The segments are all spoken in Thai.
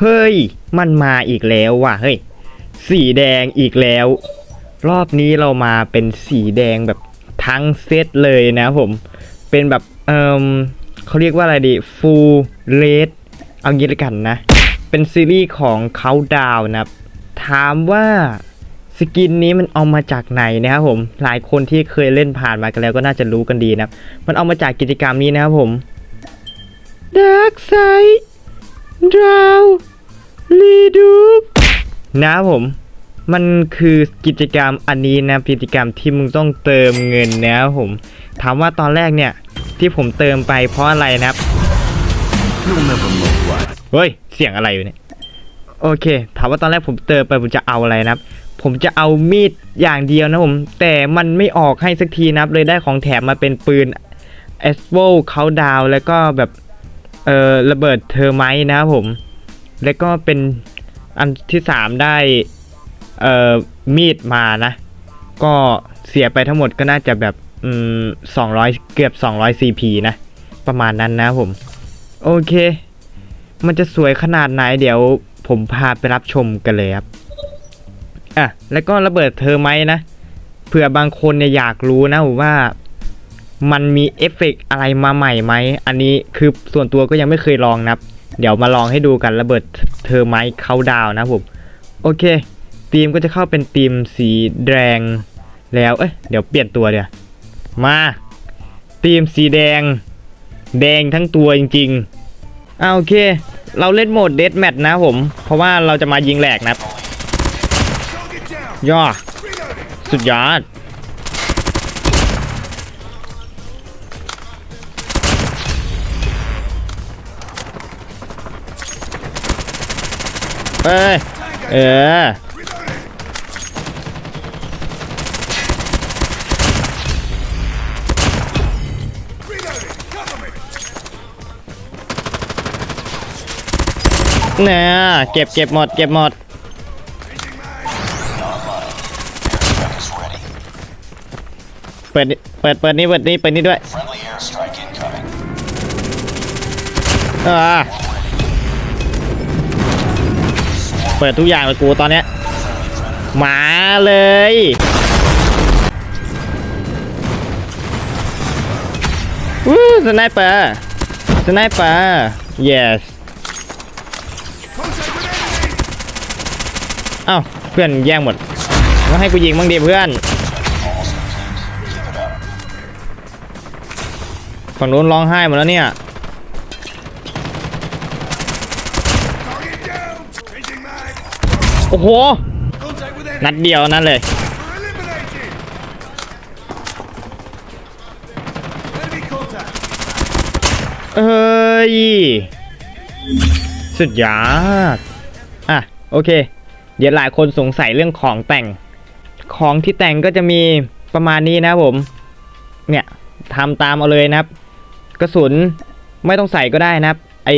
เฮ้ย มันมาอีกแล้วว่ะ เฮ้ย สีแดงอีกแล้ว รอบนี้เรามาเป็นสีแดงแบบทั้งเซตเลยนะผม เป็นแบบ เอิมเขาเรียกว่าอะไรดี full red เอางี้ละกันนะ เป็นซีรีส์ของเขาดาวนะครับถามว่าสกินนี้มันเอามาจากไหนนะครับผม หลายคนที่เคยเล่นผ่านมากันแล้วก็น่าจะรู้กันดีนะ มันเอามาจากกิจกรรมนี้นะครับผม Dark Side ดาว ลีดูนะผม มันคือกิจกรรมอันนี้นะกิจกรรมที่มึงต้องเติมเงินนะผม ถามว่าตอนแรกเนี่ย ที่ผมเติมไปเพราะอะไรนะครับเฮ้ย เสียงอะไรอยู่เนี่ย โอเค ถามว่าตอนแรกผมเติมไปผมจะเอาอะไรนะครับ ผมจะเอามีดอย่างเดียวนะผม แต่มันไม่ออกให้สักทีนะครับ เลยได้ของแถมมาเป็นปืน e s p o เขาดาวแล้วก็แบบ เออระเบิดเทอร์ไมนะครับผม แล้วก็เป็นอันที่3ได้เอ่อมีดมานะ ก็เสียไปทั้งหมดก็น่าจะแบบอืม200เกือบ200 CP นะ ประมาณนั้นนะผม โอเค มันจะสวยขนาดไหนเดี๋ยวผมพาไปรับชมกันเลยครับ อะ แล้วก็ระเบิดเธอไหมนะ เผื่อบางคนเนี่ยอยากรู้นะว่ามันมีเอฟเฟกต์อะไรมาใหม่ไหม อันนี้คือส่วนตัวก็ยังไม่เคยลองนะครับ เดี๋ยวมาลองให้ดูกันระเบิดเธอไหมเข้าดาวนะผม โอเคทีมก็จะเข้าเป็นทีมสีแดงแล้ว เอ้ย เดี๋ยวเปลี่ยนตัวเดี๋ยวมาทีมสีแดง แดงทั้งตัวจริงๆอ่าโอเค เราเล่นโหมดเด a แมทนะผม เพราะว่าเราจะมายิงแหลกนะย่อสุดยอด เอ้ยเออเนี่ยเก็บเก็บหมด เก็บหมด เปิดนี่เปิด เปิดนี่ เปิดนี่ เปิดนี่ด้วย Friendly airstrike incoming. อ่า เปิดทุกอย่างเลยกูตอนเนี้ยมาเลย วู้สไนเปอร์สไนเปอร์ yes เอ้าเพื่อนแย่งหมดมาให้กูยิงบ้างดิเพื่อนฝั่งนู้นร้องไห้หมดแล้วเนี่ย โอ้โห นัดเดียวนั่นเลย เอ้ย สุดยอด อะ โอเค เดี๋ยวหลายคนสงสัยเรื่องของแต่ง ของที่แต่งก็จะมีประมาณนี้นะผม เนี่ยทำตามเอาเลยนะครับ กระสุนไม่ต้องใส่ก็ได้นะครับ ไอ้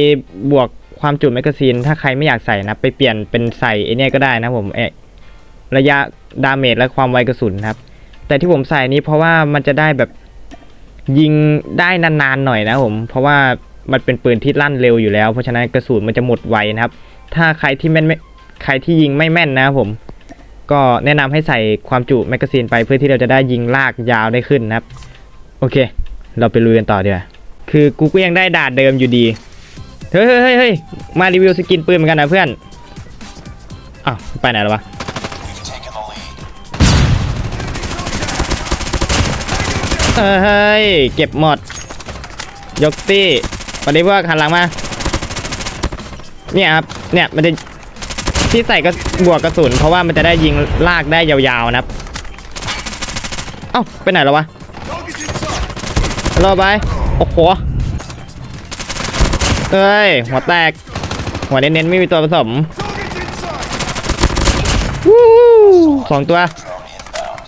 บวก ความจุแมกกาซีนถ้าใครไม่อยากใส่นะ ไปเปลี่ยนเป็นใส่ไอเนี่ยก็ได้นะผมเอระยะดาเมจและความไวกระสุนครับ แต่ที่ผมใส่นี้เพราะว่ามันจะได้แบบยิงได้นานๆหน่อยนะผม เพราะว่ามันเป็นปืนที่ลั่นเร็วอยู่แล้ว เพราะฉะนั้นกระสุนมันจะหมดไวนะครับ ถ้าใครที่แม่นไม่ใครที่ยิงไม่แม่นนะครับผม ก็แนะนำให้ใส่ความจุแมกกาซีนไปเพื่อที่เราจะได้ยิงลากยาวได้ขึ้นนะครับ โอเค เราไปลุยกันต่อดีกว่าคือกูก็ยังได้ดาดเดิมอยู่ดี เฮ้ยเฮ้ยเฮ้ยมารีวิวสกินปืนเหมือนกันนะเพื่อนอ้าวไปไหนแล้ววะเฮ้ยเก็บหมด ยกตี้ปฏิพวกหันหลังมา เนี่ยครับ เนี่ยมันจะที่ใส่ก็บวกกระสุน เพราะว่ามันจะได้ยิงลากได้ยาวๆนะครับ เอ้าไปไหนแล้ววะรอไป โอ้โห เอ้ย หัวแตก หัวเน้นๆไม่มีตัวผสมวู้สองตัว Drone inbound.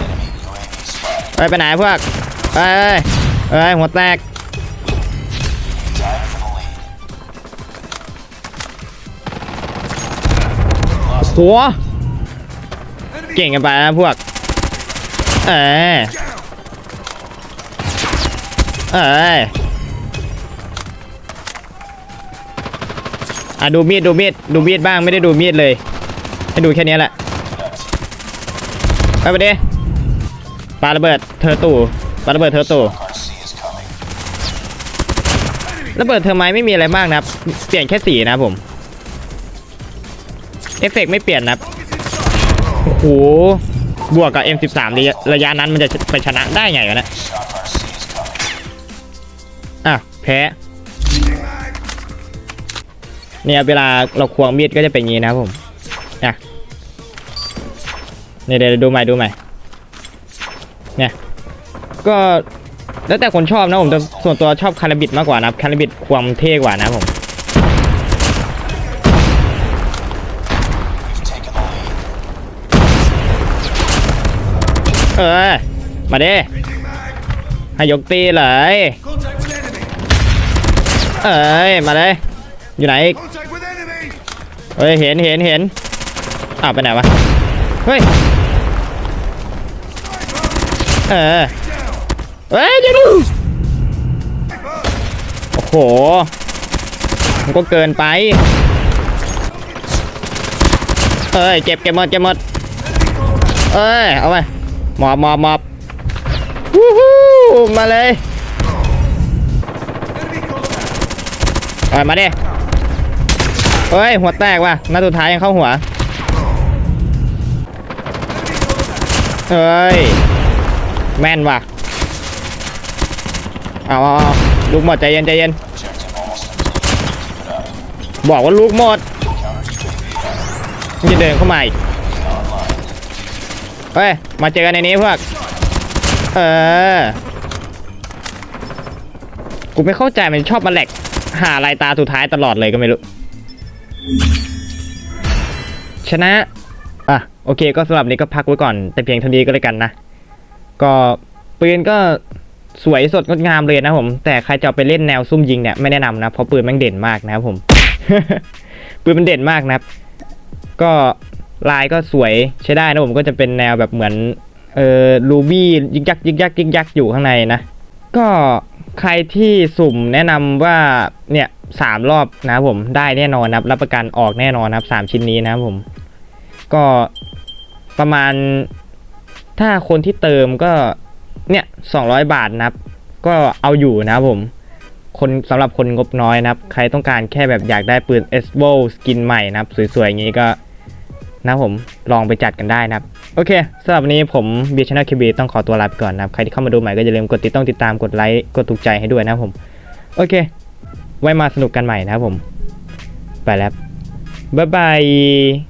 Enemy UAV spotted. เอ้ยไปไหนพวกเอ้ยเอ้ย หัวแตกหัวเก่งกันไปนะพวก เอ้ยเอ้ย อะดูมีดดูมีดดูมีดบ้างไม่ได้ดูมีดเลย ให้ดูแค่นี้แหละไปไปดิปาระเบิดเธอตู่ปาระเบิดเธอตู่ระเบิดเทอไมท์ไม่มีอะไรมากนะครับ เปลี่ยนแค่สีนะผมเอฟเฟกต์ไม่เปลี่ยนนะครับโอ้โหบวกกับ M13 ระยะระยะนั้นมันจะไปชนะได้ไงวะเนะ Shot Car C is coming. อะแพ้ เนี่ยเวลาเราควงมีดก็จะเป็นอย่างนี้นะครับผมอะเนี่ยเดี๋ยวดูใหม่ดูใหม่เนี่ยก็แล้วแต่คนชอบนะผมแต่ส่วนตัวชอบคาราบิดมากกว่านะคาราบิดความเท่กว่านะผมเออมาเด้ให้ยกตีเลยเอ้ยมาเลยอยู่ไหน เฮ้ยเห็นเห็นเห็นอ้าวไปไหนวะ เฮ้ย เออ เฮ้ยเดี๋ยวดูโอ้โห มันก็เกินไป เอ้ย เจ็บเก็บหมดเก็บหมด เอ้ย เอาไปหมอบหมอบหมอบวู้ฮู้มาเลยมาเอ้ยมาดิ เฮ้ย หัวแตกว่ะนัดสุดท้ายยังเข้าหัว เฮ้ย แม่นว่ะ เอาเอลูกหมดใจเย็นใจเย็น บอกว่าลูกหมดจะเดินเข้ามาอีกเฮ้ย มาเจอกันในนี้พวก เออ กูไม่เข้าใจมันชอบมาแหลกหาลายตาสุดท้ายตลอดเลยก็ไม่รู้ ชนะ อะ โอเค ก็สำหรับนี้ก็พักไว้ก่อน แต่เพียงเท่านี้ก็แล้วกันนะ ก็ปืนก็สวยสดงดงามเลยนะผม แต่ใครจะไปเล่นแนวซุ่มยิงเนี่ยไม่แนะนำนะ เพราะปืนแมันเด่นมากนะครับผม ปืนมันเด่นมากนะครับ ก็ลายก็สวยใช้ได้นะผมก็จะเป็นแนวแบบเหมือนเอ่อรูบี้ยิกยักยิกยักยิกยักอยู่ข้างในนะ ก็ ใครที่สุ่มแนะนำว่าเนี่ยสามรอบนะครับผมได้แน่นอนนะครับ รับประกันออกแน่นอนนะครับสามชิ้นนี้นะครับผม ก็ประมาณถ้าคนที่เติมก็เนี่ยสองร้อยบาทนะครับ ก็เอาอยู่นะครับผม คนสำหรับคนงบน้อยนะครับ ใครต้องการแค่แบบอยากได้ปืน s b o สกินใหม่นะครับ สวยๆอย่างนี้ก็ นะผมลองไปจัดกันได้นะครับ โอเคสำหรับวันนี้ผมเบียร์ช n นลคิบีต้องขอตัวลาไปก่อนนะครับ ใครที่เข้ามาดูใหม่ก็อย่าลืมกดติดต้องติดตามกดไลค์กดถูกใจให้ด้วยนะครับผม โอเค ไว้มาสนุกกันใหม่นะครับผม ไปแล้วบ๊ายบาย